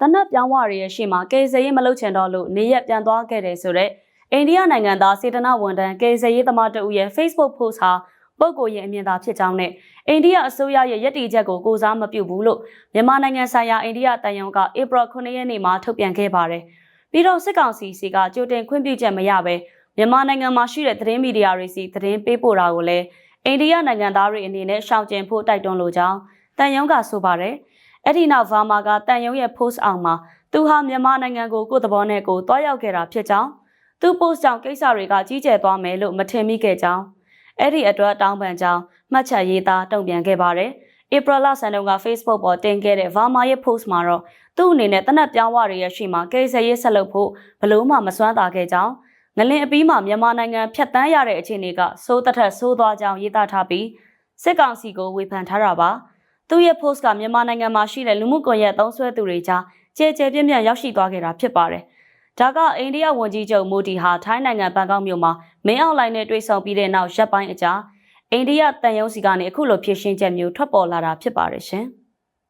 တနက်ပြောင်းဝရရဲ့ရှေ့မှာကယ်ဆယ်ရေးမလုပ်ချင်တော့လို့နေရက်ပြန်သွားခဲ့တယ်ဆိုတော့အိန္ဒိယနိုင်ငံသားစေတနာဝန်ထမ်းကယ်ဆယ်ရေးသမားတဦးရဲ့ Facebook post ဟာပုဂ္ဂိုလ်ရဲ့အမြင်သာဖြစ်ကြောင်းနဲ့အိန္ဒိယအစိုးရရဲ့ယက်တီချက်ကိုကိုစားမပြုဘူးလို့မြန်မာနိုင်ငံဆိုင်ရာအိန္ဒိယတန်ယုံကဧပြီ9ရက်နေ့မှာထုတ်ပြန်ခဲ့ပါတယ်။ပြီးတော့စစ်ကောင်စီစီကကြိုတင်ခွင့်ပြုချက်မရဘဲမြန်မာနိုင်ငံမှာရှိတဲ့သတင်းမီဒီယာတွေစီသတင်းပေးပို့တာကိုလည်းအိန္ဒိယနိုင်ငံသားတွေအနေနဲ့ရှောင်ကျဉ်ဖို့တိုက်တွန်းလိုကြောင်းတန်ယုံကဆိုပါတယ်။ အဲ့ဒီနောက်ဗာမာကတန်ယုံရဲ့ post အောင်မှာသူဟာမြန်မာနိုင်ငံကိုကိုယ့်သဘောနဲ့ကိုယ်တွားရောက်ခဲ့တာဖြစ်ကြောင်းသူ post ကြောင့်ကိစ္စတွေကကြီးကျယ်သွားမယ်လို့မထင်မိခဲ့ကြောင်းအဲ့ဒီအတွက်တောင်းပန်ကြောင်းမှတ်ချက်ရေးသားတုံ့ပြန်ခဲ့ပါတယ်။ဧပြီလဆန်တုန်းက Facebook ပေါ်တင်ခဲ့တဲ့ Vama ရဲ့ post မှာတော့သူ့အနေနဲ့တနက်ပြောင်းဝရရဲ့ရှိမှာကိစ္စရေးဆက်လုပ်ဖို့ဘလို့မှမစွမ်းသာခဲ့ကြောင်းငလင်အပီးမှာမြန်မာနိုင်ငံဖြတ်တန်းရတဲ့အခြေအနေကစိုးတထက်ဆိုးသွားကြောင်းရေးသားထားပြီးစစ်ကောင်စီကိုဝေဖန်ထားတာပါ။ သူ့ရဲ့ post ကမြန်မာနိုင်ငံမှာရှိတဲ့လူမှုကွန်ရက်သုံးစွဲသူတွေကြားကြဲကြဲပြန့်ပြန့်ရောက်ရှိသွားခဲ့တာဖြစ်ပါတယ်။ဒါကအိန္ဒိယဝန်ကြီးချုပ်မိုဒီဟာထိုင်းနိုင်ငံဘန်ကောက်မြို့မှာမင်းအောင်လှိုင်နဲ့တွေ့ဆုံပြီးတဲ့နောက်ရက်ပိုင်းအကြာအိန္ဒိယတန်ယုံစီကနေအခုလိုဖြည့်ရှင်းချက်မျိုးထွက်ပေါ်လာတာဖြစ်ပါတယ်ရှင်။